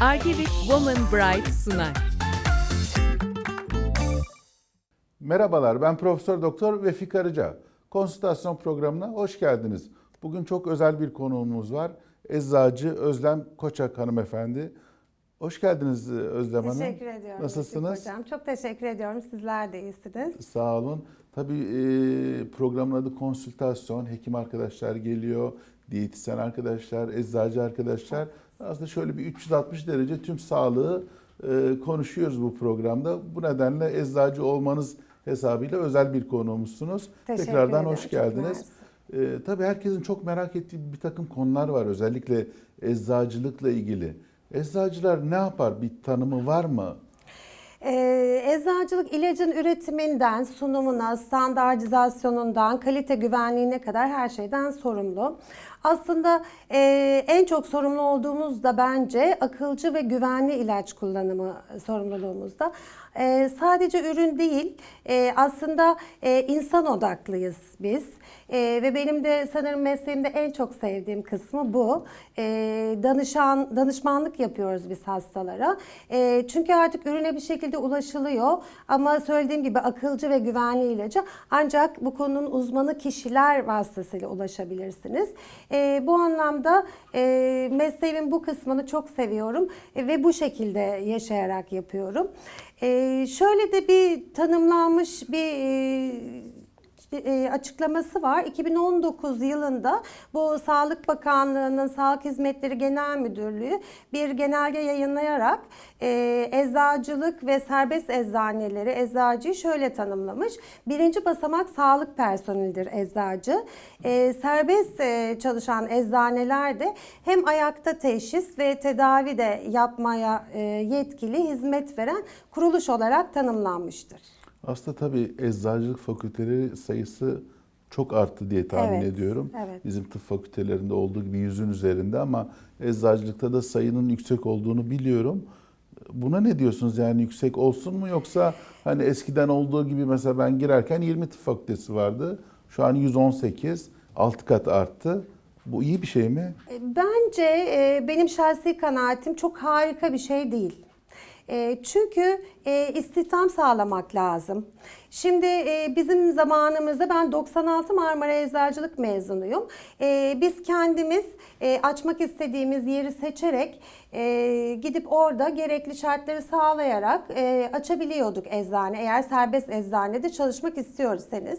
Argivit Woman Bright sunar. Merhabalar, ben Profesör Doktor Vefik Arıca. Konsültasyon programına hoş geldiniz. Bugün çok özel bir konuğumuz var. Eczacı Özlem Koçak hanımefendi. Hoş geldiniz Özlem Hanım. Teşekkür ediyorum. Nasılsınız? Yusuf Hocam. Çok teşekkür ediyorum. Sizler de iyisiniz. Sağ olun. Tabii e, programın adı konsültasyon. Hekim arkadaşlar geliyor, diyetisyen arkadaşlar, eczacı arkadaşlar. Aslında şöyle bir 360 derece tüm sağlığı e, konuşuyoruz bu programda. Bu nedenle eczacı olmanız hesabıyla özel bir konuğumuzsunuz. Teşekkür Tekrardan ederim. hoş geldiniz. E, tabii herkesin çok merak ettiği bir takım konular var. Özellikle eczacılıkla ilgili. Eczacılar ne yapar? Bir tanımı var mı? Ee, eczacılık ilacın üretiminden, sunumuna, standartizasyonundan, kalite güvenliğine kadar her şeyden sorumlu. Aslında e, en çok sorumlu olduğumuz da bence akılcı ve güvenli ilaç kullanımı sorumluluğumuzda. E, sadece ürün değil, e, aslında e, insan odaklıyız biz. E, ve benim de sanırım mesleğimde en çok sevdiğim kısmı bu. E, danışan danışmanlık yapıyoruz biz hastalara. E, çünkü artık ürüne bir şekilde ulaşılıyor. Ama söylediğim gibi akılcı ve güvenli ilaca ancak bu konunun uzmanı kişiler vasıtasıyla ulaşabilirsiniz. E, bu anlamda e, mesleğimin bu kısmını çok seviyorum e, ve bu şekilde yaşayarak yapıyorum. E, şöyle de bir tanımlanmış bir e, e, açıklaması var. 2019 yılında bu Sağlık Bakanlığı'nın Sağlık Hizmetleri Genel Müdürlüğü bir genelge yayınlayarak e, eczacılık ve serbest eczaneleri, eczacıyı şöyle tanımlamış. Birinci basamak sağlık personelidir eczacı. E, serbest e, çalışan eczaneler de hem ayakta teşhis ve tedavi de yapmaya yetkili hizmet veren kuruluş olarak tanımlanmıştır. Aslında tabii eczacılık fakülteleri sayısı çok arttı diye tahmin Evet, ediyorum. evet. Bizim tıp fakültelerinde olduğu gibi yüzün üzerinde ama eczacılıkta da sayının yüksek olduğunu biliyorum. Buna ne diyorsunuz yani yüksek olsun mu yoksa hani eskiden olduğu gibi mesela ben girerken 20 tıp fakültesi vardı. Şu an 118, 6 kat arttı. Bu iyi bir şey mi? E, Bence e, benim şahsi kanaatim çok harika bir şey değil. E, Çünkü e, istihdam sağlamak lazım. Şimdi e, bizim zamanımızda ben 96 Marmara Eczacılık mezunuyum. E, Biz kendimiz e, açmak istediğimiz yeri seçerek gidip orada gerekli şartları sağlayarak açabiliyorduk eczane. Eğer serbest eczanede çalışmak istiyorsanız.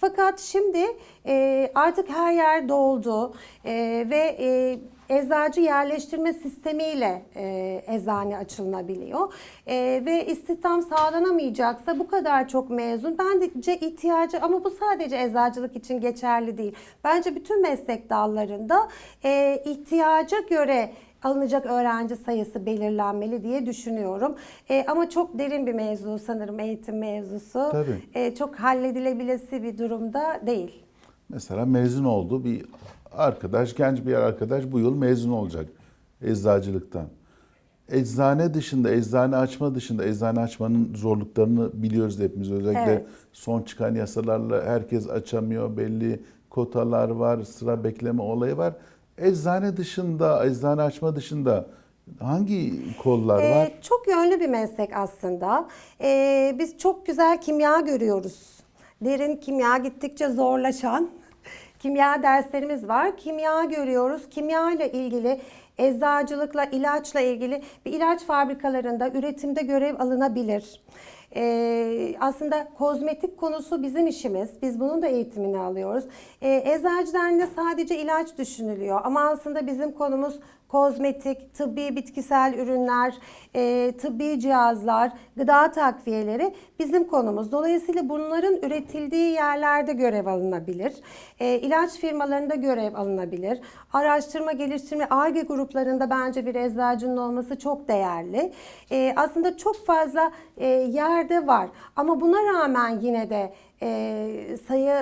Fakat şimdi e, artık her yer doldu e, ve e, eczacı yerleştirme sistemiyle e, eczane açılabiliyor. E, ve istihdam sağlanamayacaksa bu kadar çok mezun bence ihtiyacı ama bu sadece eczacılık için geçerli değil. Bence bütün meslek dallarında e, ihtiyaca göre alınacak öğrenci sayısı belirlenmeli diye düşünüyorum. E, ama çok derin bir mevzu sanırım eğitim mevzusu. Tabii. E, çok halledilebilesi bir durumda değil. Mesela mezun oldu bir arkadaş, genç bir arkadaş bu yıl mezun olacak eczacılıktan. Eczane dışında, eczane açma dışında, eczane açmanın zorluklarını biliyoruz hepimiz. Özellikle Evet. son çıkan yasalarla herkes açamıyor. Belli kotalar var, sıra bekleme olayı var. Eczane dışında, eczane açma dışında hangi kollar Ee, var? çok yönlü bir meslek aslında. Ee, biz çok güzel kimya görüyoruz. Derin kimya gittikçe zorlaşan kimya derslerimiz var. Kimya görüyoruz. Kimya ile ilgili eczacılıkla, ilaçla ilgili bir ilaç fabrikalarında üretimde görev alınabilir. Ee, aslında kozmetik konusu bizim işimiz. Biz bunun da eğitimini alıyoruz. Ee, eczacılarında sadece ilaç düşünülüyor ama aslında bizim konumuz kozmetik, tıbbi bitkisel ürünler, e, tıbbi cihazlar, gıda takviyeleri bizim konumuz. Dolayısıyla bunların üretildiği yerlerde görev alınabilir. E, ilaç firmalarında görev alınabilir. Araştırma, geliştirme, ARGE gruplarında bence bir eczacının olması çok değerli. E, aslında çok fazla e, yerde var ama buna rağmen yine de e, sayı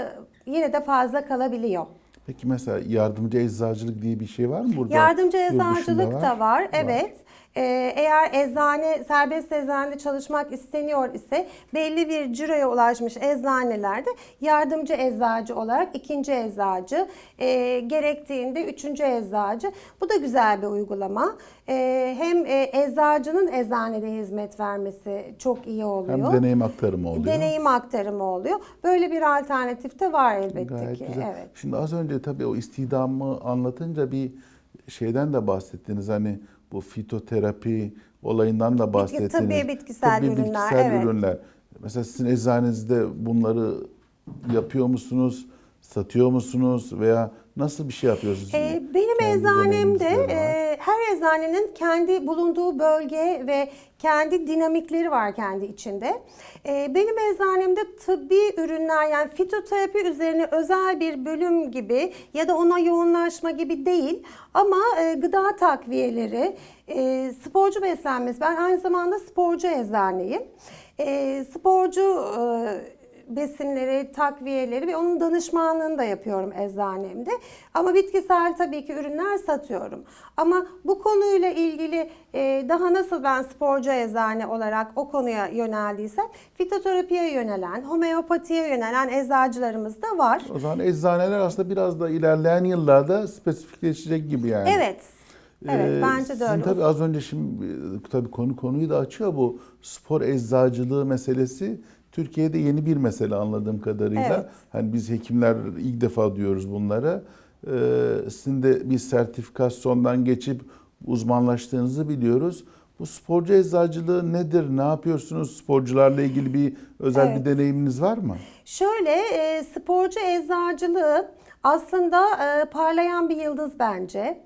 yine de fazla kalabiliyor. Peki mesela yardımcı eczacılık diye bir şey var mı burada? Yardımcı eczacılık da var. Evet. Ee, eğer eczane, serbest eczanede çalışmak isteniyor ise belli bir ciroya ulaşmış eczanelerde yardımcı eczacı olarak ikinci eczacı, e, gerektiğinde üçüncü eczacı. Bu da güzel bir uygulama. E, hem e, eczacının eczanede hizmet vermesi çok iyi oluyor. Hem deneyim aktarımı oluyor. Deneyim aktarımı oluyor. Böyle bir alternatif de var elbette Gayet ki. güzel. Evet. Şimdi az önce tabii o istihdamı anlatınca bir şeyden de bahsettiniz. Hani bu fitoterapi olayından da bahsettiniz. tabii bitkisel ürünler, bitkisel evet. ürünler. Mesela sizin eczanenizde bunları yapıyor musunuz? Satıyor musunuz? Veya nasıl bir şey yapıyorsunuz? Ee, benim Kendi eczanemde e, her eczanenin kendi bulunduğu bölge ve kendi dinamikleri var kendi içinde. E, benim eczanemde tıbbi ürünler yani fitoterapi üzerine özel bir bölüm gibi ya da ona yoğunlaşma gibi değil ama e, gıda takviyeleri, e, sporcu beslenmesi. Ben aynı zamanda sporcu eczaneyim. E, sporcu e, besinleri, takviyeleri ve onun danışmanlığını da yapıyorum eczanemde. Ama bitkisel tabii ki ürünler satıyorum. Ama bu konuyla ilgili e, daha nasıl ben sporcu eczane olarak o konuya yöneldiysem fitoterapiye yönelen, homeopatiye yönelen eczacılarımız da var. O zaman eczaneler aslında biraz da ilerleyen yıllarda spesifikleşecek gibi yani. Evet. Evet Ee, bence de öyle. Tabii az önce şimdi e, tabii konu konuyu da açıyor bu spor eczacılığı meselesi. Türkiye'de yeni bir mesele anladığım kadarıyla. Evet. Hani biz hekimler ilk defa diyoruz bunlara. Ee, sizin de bir sertifikasyondan geçip uzmanlaştığınızı biliyoruz. Bu sporcu eczacılığı nedir? Ne yapıyorsunuz? Sporcularla ilgili bir özel Evet. bir deneyiminiz var mı? Şöyle e, sporcu eczacılığı aslında e, parlayan bir yıldız bence.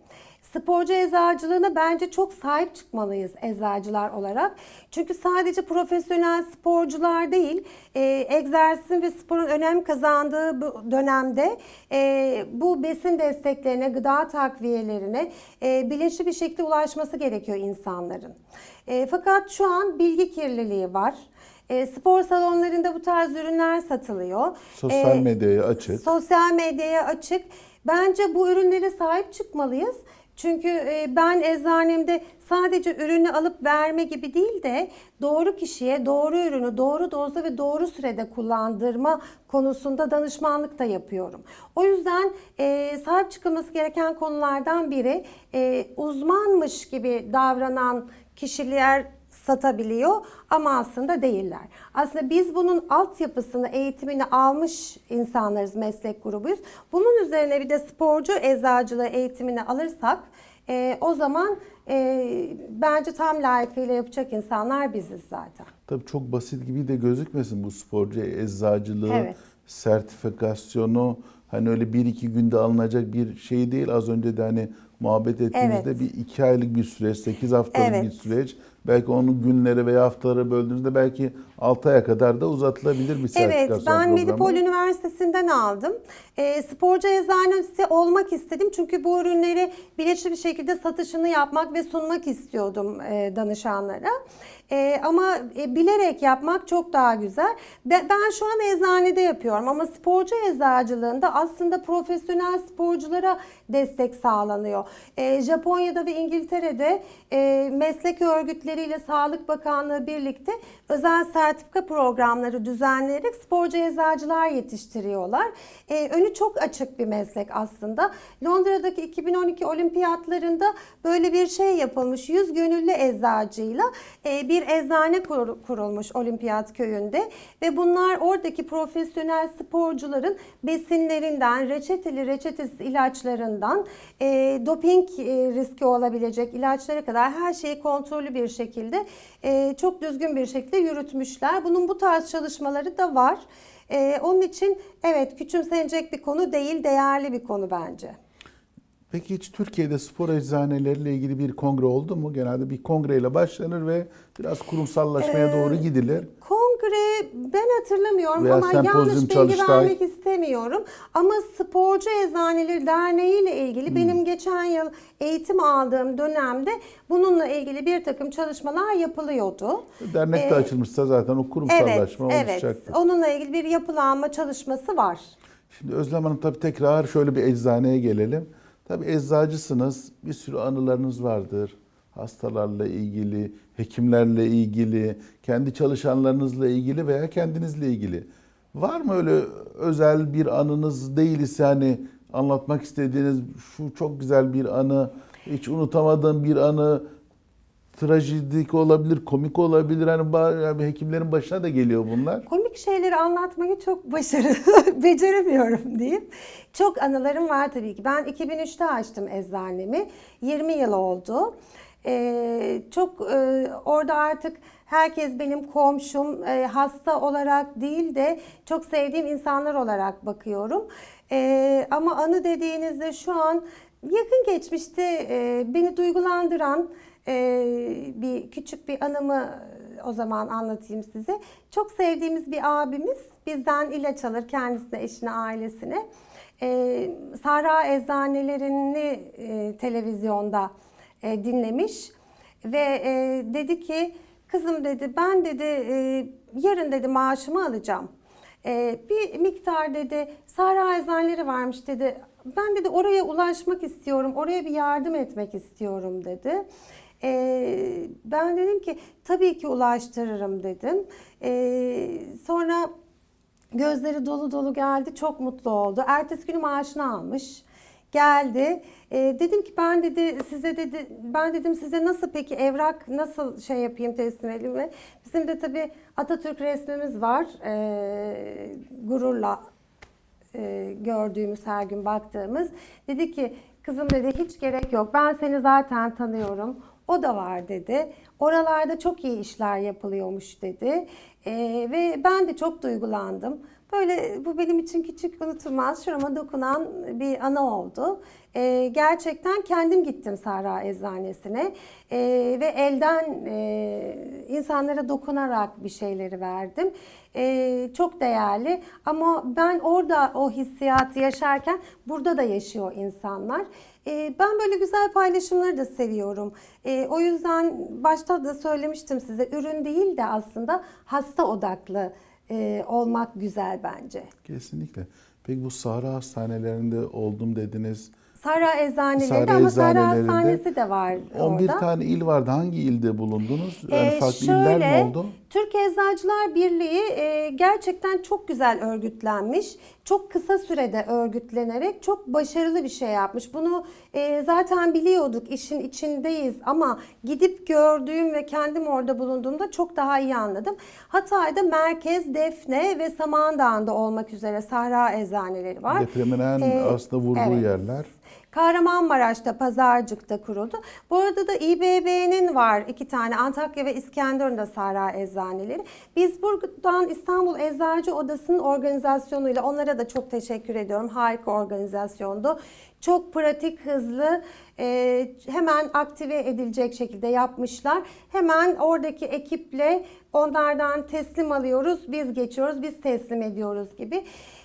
Sporcu eczacılığına bence çok sahip çıkmalıyız eczacılar olarak. Çünkü sadece profesyonel sporcular değil, e, egzersizin ve sporun önem kazandığı bu dönemde e, bu besin desteklerine, gıda takviyelerine e, bilinçli bir şekilde ulaşması gerekiyor insanların. E, fakat şu an bilgi kirliliği var. E, spor salonlarında bu tarz ürünler satılıyor. Sosyal E, medyaya açık. Sosyal medyaya açık. Bence bu ürünlere sahip çıkmalıyız. Çünkü e, ben eczanemde sadece ürünü alıp verme gibi değil de doğru kişiye doğru ürünü doğru dozda ve doğru sürede kullandırma konusunda danışmanlık da yapıyorum. O yüzden e, sahip çıkılması gereken konulardan biri e, uzmanmış gibi davranan kişiler satabiliyor ama aslında değiller. Aslında biz bunun altyapısını, eğitimini almış insanlarız, meslek grubuyuz. Bunun üzerine bir de sporcu eczacılığı eğitimini alırsak e, o zaman e, bence tam layıkıyla yapacak insanlar biziz zaten. Tabii çok basit gibi de gözükmesin bu sporcu eczacılığı, Evet. sertifikasyonu hani öyle bir iki günde alınacak bir şey değil. Az önce de hani muhabbet ettiğimizde Evet. bir iki aylık bir süreç, sekiz haftalık Evet. bir süreç. Belki onu günlere veya haftalara böldüğünüzde belki altı aya kadar da uzatılabilir bir Evet, sertifikasyon ben programı. Medipol Üniversitesi'nden aldım. E, sporcu eczanesi olmak istedim çünkü bu ürünleri bilinçli bir şekilde satışını yapmak ve sunmak istiyordum e, danışanlara. E, ama e, bilerek yapmak çok daha güzel. Ben, ben şu an eczanede yapıyorum ama sporcu eczacılığında aslında profesyonel sporculara destek sağlanıyor. E, Japonya'da ve İngiltere'de e, meslek örgütleriyle Sağlık Bakanlığı birlikte özel sertifika programları düzenleyerek sporcu eczacılar yetiştiriyorlar. E, önü çok açık bir meslek aslında. Londra'daki 2012 olimpiyatlarında böyle bir şey yapılmış. 100 gönüllü eczacıyla e, bir eczane kur- kurulmuş olimpiyat köyünde ve bunlar oradaki profesyonel sporcuların besinlerinden, reçeteli reçetesiz ilaçlarından, e, doping e, riski olabilecek ilaçlara kadar her şeyi kontrollü bir şekilde çok düzgün bir şekilde yürütmüşler. Bunun bu tarz çalışmaları da var. E, onun için evet küçümsenecek bir konu değil, değerli bir konu bence. Peki hiç Türkiye'de spor eczaneleriyle ilgili bir kongre oldu mu? Genelde bir kongreyle başlanır ve biraz kurumsallaşmaya Ee, doğru gidilir. Kongre ben hatırlamıyorum Veya ama yanlış bilgi çalıştay. vermek istemiyorum. Ama Sporcu Eczaneleri Derneği ile ilgili Hmm. benim geçen yıl eğitim aldığım dönemde bununla ilgili bir takım çalışmalar yapılıyordu. Dernek de Ee, açılmışsa zaten o Evet, kurumsallaşma evet. oluşacaktır. Onunla ilgili bir yapılanma çalışması var. Şimdi Özlem Hanım tabii tekrar şöyle bir eczaneye gelelim. Tabii eczacısınız, bir sürü anılarınız vardır. hastalarla ilgili, hekimlerle ilgili, kendi çalışanlarınızla ilgili veya kendinizle ilgili. Var mı öyle özel bir anınız değilse hani anlatmak istediğiniz şu çok güzel bir anı, hiç unutamadığım bir anı, trajidik olabilir, komik olabilir. Hani yani hekimlerin başına da geliyor bunlar. Komik şeyleri anlatmayı çok başarılı, beceremiyorum diyeyim. Çok anılarım var tabii ki. Ben 2003'te açtım eczanemi. 20 yıl oldu. Ee, çok e, orada artık herkes benim komşum, e, hasta olarak değil de çok sevdiğim insanlar olarak bakıyorum. Ee, ama anı dediğinizde şu an yakın geçmişte e, beni duygulandıran e, bir küçük bir anımı e, o zaman anlatayım size. Çok sevdiğimiz bir abimiz bizden ilaç alır kendisine, eşine, ailesine. Ee, Sahra eczanelerini e, televizyonda e, dinlemiş ve e, dedi ki kızım dedi ben dedi e, yarın dedi maaşımı alacağım. E, bir miktar dedi Sahra eczaneleri varmış dedi. Ben dedi oraya ulaşmak istiyorum, oraya bir yardım etmek istiyorum dedi. E, ben dedim ki tabii ki ulaştırırım dedim. E, sonra Gözleri dolu dolu geldi. Çok mutlu oldu. Ertesi günü maaşını almış. Geldi. Ee, dedim ki ben dedi size dedi ben dedim size nasıl peki evrak nasıl şey yapayım teslim edeyim mi? Bizim de tabii Atatürk resmimiz var. Ee, gururla e, gördüğümüz her gün baktığımız. Dedi ki kızım dedi hiç gerek yok. Ben seni zaten tanıyorum. O da var dedi. Oralarda çok iyi işler yapılıyormuş dedi. E, ve ben de çok duygulandım. Böyle bu benim için küçük unutulmaz, şurama dokunan bir ana oldu. E, gerçekten kendim gittim Sahra Eczanesine E, ve elden e, insanlara dokunarak bir şeyleri verdim. E, çok değerli ama ben orada o hissiyatı yaşarken burada da yaşıyor insanlar. E, ben böyle güzel paylaşımları da seviyorum. E, o yüzden başta da söylemiştim size ürün değil de aslında hasta odaklı e, olmak güzel bence. Kesinlikle. Peki bu Sahra hastanelerinde oldum dediniz. Sahra eczaneleri Sahra ama Sahra eczanelerinde hastanesi de var 11 orada. tane il vardı. Hangi ilde bulundunuz? Yani Ee, farklı iller mi oldu? Türk Eczacılar Birliği e, gerçekten çok güzel örgütlenmiş. Çok kısa sürede örgütlenerek çok başarılı bir şey yapmış. Bunu e, zaten biliyorduk, işin içindeyiz ama gidip gördüğüm ve kendim orada bulunduğumda çok daha iyi anladım. Hatay'da Merkez, Defne ve Samandağ'da olmak üzere Sahra Eczaneleri var. Depremin en Ee, aslında vurduğu evet. yerler. Kahramanmaraş'ta, Pazarcık'ta kuruldu. Bu arada da İBB'nin var iki tane Antakya ve İskenderun'da Sahra Eczaneleri. Biz buradan İstanbul Eczacı Odası'nın organizasyonuyla onlara da çok teşekkür ediyorum. Harika organizasyondu. Çok pratik, hızlı, e, hemen aktive edilecek şekilde yapmışlar. Hemen oradaki ekiple onlardan teslim alıyoruz, biz geçiyoruz, biz teslim ediyoruz gibi.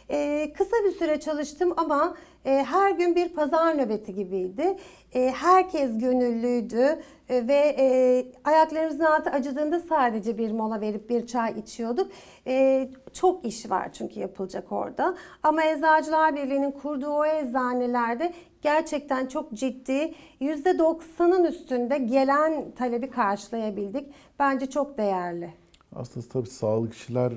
Ee, kısa bir süre çalıştım ama e, her gün bir pazar nöbeti gibiydi. E, herkes gönüllüydü e, ve e, ayaklarımızın altı acıdığında sadece bir mola verip bir çay içiyorduk. E, çok iş var çünkü yapılacak orada. Ama Eczacılar Birliği'nin kurduğu o eczanelerde gerçekten çok ciddi %90'ın üstünde gelen talebi karşılayabildik. Bence çok değerli. Aslında tabii sağlıkçılar,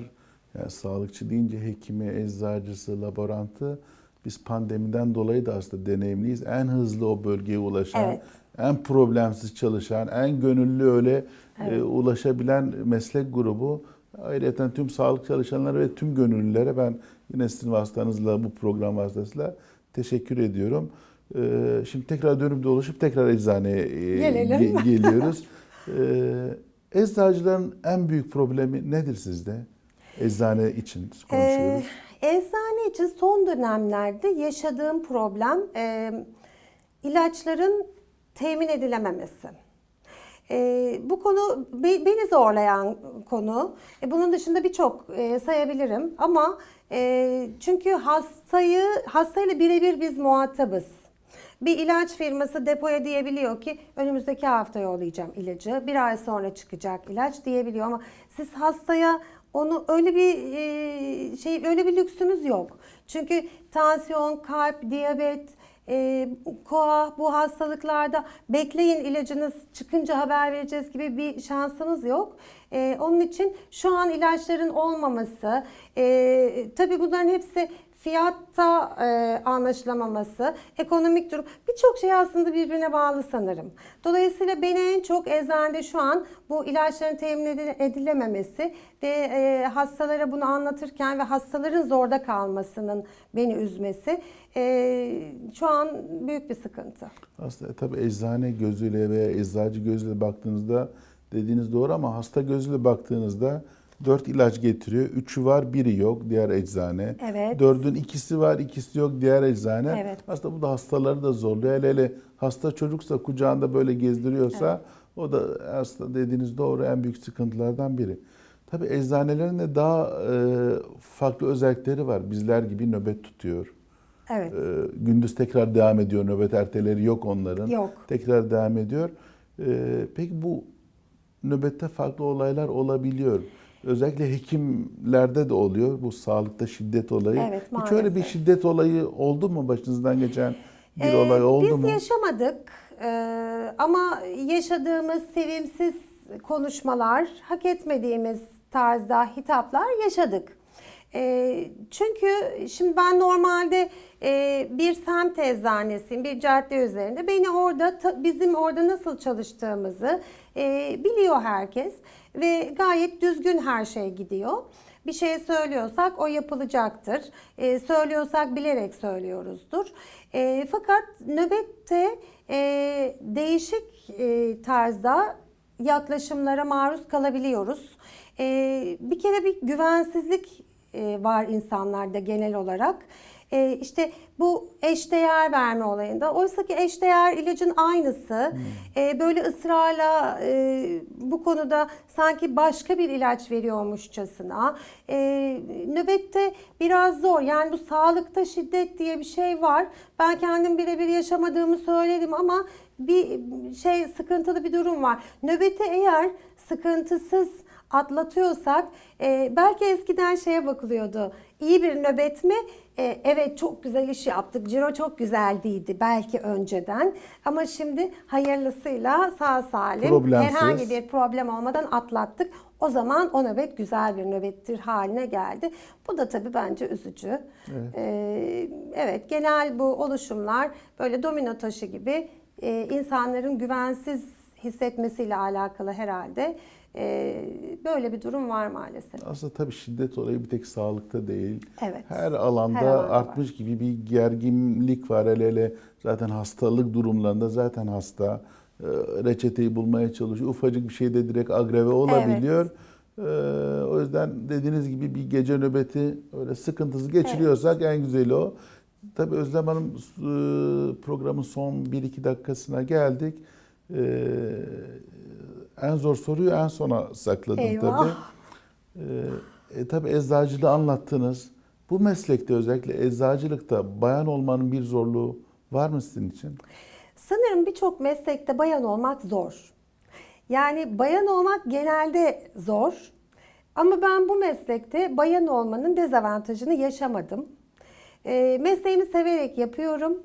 yani sağlıkçı deyince hekimi, eczacısı, laborantı biz pandemiden dolayı da aslında deneyimliyiz. En hızlı o bölgeye ulaşan, Evet. En problemsiz çalışan, en gönüllü öyle e, ulaşabilen meslek grubu. Ayrıca tüm sağlık çalışanları ve tüm gönüllülere ben yine sizin vasıtanızla bu program vasıtasıyla teşekkür ediyorum. E, şimdi tekrar dönüp dolaşıp tekrar eczaneye e, ge- geliyoruz. E, eczacıların en büyük problemi nedir sizde? Eczane için konuşuyoruz. Ee, eczane için son dönemlerde yaşadığım problem e, ilaçların temin edilememesi. E, bu konu be- beni zorlayan konu. E, bunun dışında birçok e, sayabilirim ama e, çünkü hastayı hastayla birebir biz muhatabız. Bir ilaç firması depoya diyebiliyor ki önümüzdeki hafta yollayacağım ilacı. Bir ay sonra çıkacak ilaç diyebiliyor ama siz hastaya onu öyle bir e, şey öyle bir lüksünüz yok. Çünkü tansiyon, kalp, diyabet, e, koa bu hastalıklarda bekleyin ilacınız çıkınca haber vereceğiz gibi bir şansımız yok. E, onun için şu an ilaçların olmaması, e, tabii bunların hepsi fiyatta e, anlaşılamaması, ekonomik durum birçok şey aslında birbirine bağlı sanırım. Dolayısıyla beni en çok eczanede şu an bu ilaçların temin edile- edilememesi ve e, hastalara bunu anlatırken ve hastaların zorda kalmasının beni üzmesi e, şu an büyük bir sıkıntı. Aslında tabii eczane gözüyle veya eczacı gözüyle baktığınızda dediğiniz doğru ama hasta gözüyle baktığınızda dört ilaç getiriyor. Üçü var, biri yok diğer eczane. Evet. Dördün ikisi var, ikisi yok diğer eczane. Evet. Aslında bu da hastaları da zorluyor. Hele hele hasta çocuksa kucağında böyle gezdiriyorsa o da aslında dediğiniz doğru en büyük sıkıntılardan biri. Tabii eczanelerin de daha e, farklı özellikleri var. Bizler gibi nöbet tutuyor. Evet. Ee, gündüz tekrar devam ediyor. Nöbet erteleri yok onların. Yok. Tekrar devam ediyor. Ee, peki bu nöbette farklı olaylar olabiliyor. Özellikle hekimlerde de oluyor bu sağlıkta şiddet olayı. Evet, Hiç öyle bir şiddet olayı oldu mu başınızdan geçen bir Ee, olay oldu biz mu? yaşamadık Ee, ama yaşadığımız sevimsiz konuşmalar, hak etmediğimiz tarzda hitaplar yaşadık. Ee, çünkü şimdi ben normalde e, bir semt eczanesiyim, bir cadde üzerinde. Beni orada, ta- bizim orada nasıl çalıştığımızı e, biliyor herkes ve gayet düzgün her şey gidiyor. Bir şey söylüyorsak o yapılacaktır. E, söylüyorsak bilerek söylüyoruzdur. E, fakat nöbette e, değişik e, tarzda yaklaşımlara maruz kalabiliyoruz. E, bir kere bir güvensizlik e, var insanlarda genel olarak. E, işte bu eşdeğer verme olayında. Oysa ki eşdeğer ilacın aynısı. E, böyle ısrarla e, bu konuda sanki başka bir ilaç veriyormuşçasına. E, nöbette biraz zor. Yani bu sağlıkta şiddet diye bir şey var. Ben kendim birebir yaşamadığımı söyledim ama bir şey sıkıntılı bir durum var. Nöbeti eğer sıkıntısız atlatıyorsak e, belki eskiden şeye bakılıyordu. İyi bir nöbet mi? E, evet çok güzel iş yaptık. Ciro çok güzeldiydi belki önceden. Ama şimdi hayırlısıyla sağ salim Problemsiz. herhangi bir problem olmadan atlattık. O zaman o nöbet güzel bir nöbettir haline geldi. Bu da tabii bence üzücü. Evet. Ee, evet genel bu oluşumlar böyle domino taşı gibi e, insanların güvensiz hissetmesiyle alakalı herhalde. Ee, böyle bir durum var maalesef. Aslında tabii şiddet olayı bir tek sağlıkta değil. Evet. Her alanda Her alanda artmış gibi bir gerginlik var. Hele hele zaten hastalık durumlarında zaten hasta e, reçeteyi bulmaya çalışıyor. Ufacık bir şeyde direkt agreve olabiliyor. E, O yüzden dediğiniz gibi bir gece nöbeti öyle sıkıntısız geçiriyorsak en güzeli o. Tabii Özlem Hanım e, programın son 1-2 dakikasına geldik. E, En zor soruyu en sona sakladım Eyvah. tabii. Ee, e, tabii eczacılığı anlattınız. Bu meslekte özellikle eczacılıkta bayan olmanın bir zorluğu var mı sizin için? Sanırım birçok meslekte bayan olmak zor. Yani bayan olmak genelde zor. Ama ben bu meslekte bayan olmanın dezavantajını yaşamadım. E, mesleğimi severek yapıyorum.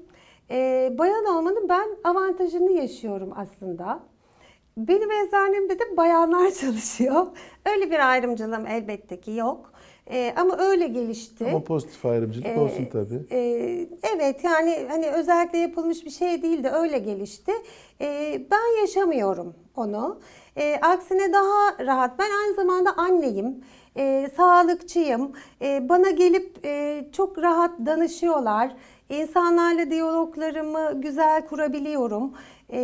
E, bayan olmanın ben avantajını yaşıyorum aslında. Benim eczanemde de bayanlar çalışıyor. Öyle bir ayrımcılığım elbette ki yok. E, ama öyle gelişti. Ama pozitif ayrımcılık Ee, olsun tabii. e, evet yani hani özellikle yapılmış bir şey değil de öyle gelişti. E, ben yaşamıyorum onu. E, aksine daha rahat. Ben aynı zamanda anneyim. E, sağlıkçıyım. E, bana gelip e, çok rahat danışıyorlar. İnsanlarla diyaloglarımı güzel kurabiliyorum. E,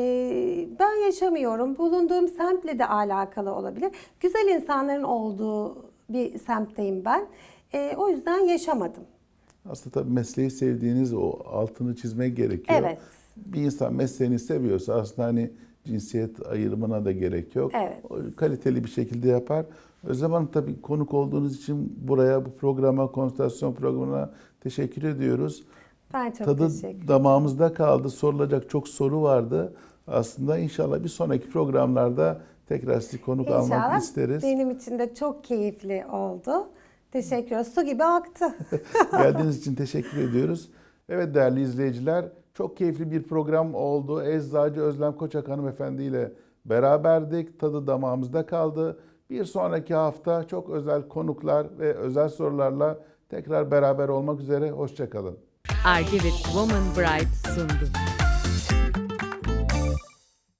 ben yaşamıyorum. Bulunduğum semtle de alakalı olabilir. Güzel insanların olduğu bir semtteyim ben. E, o yüzden yaşamadım. Aslında tabii mesleği sevdiğiniz o altını çizmek gerekiyor. Evet. Bir insan mesleğini seviyorsa aslında hani cinsiyet ayrımına da gerek yok. Evet. O kaliteli bir şekilde yapar. Özlem Hanım tabii konuk olduğunuz için buraya bu programa, konsültasyon programına teşekkür ediyoruz. Ben çok Tadı teşekkür damağımızda kaldı. Sorulacak çok soru vardı. Aslında inşallah bir sonraki programlarda tekrar sizi konuk almak İnşallah isteriz. benim için de çok keyifli oldu. Teşekkür ederim. Su gibi aktı. Geldiğiniz için teşekkür ediyoruz. Evet değerli izleyiciler, Çok keyifli bir program oldu. Eczacı Özlem Koçak hanımefendi ile beraberdik. Tadı damağımızda kaldı. Bir sonraki hafta çok özel konuklar ve özel sorularla tekrar beraber olmak üzere. Hoşçakalın. Argivit Woman Bright sundu.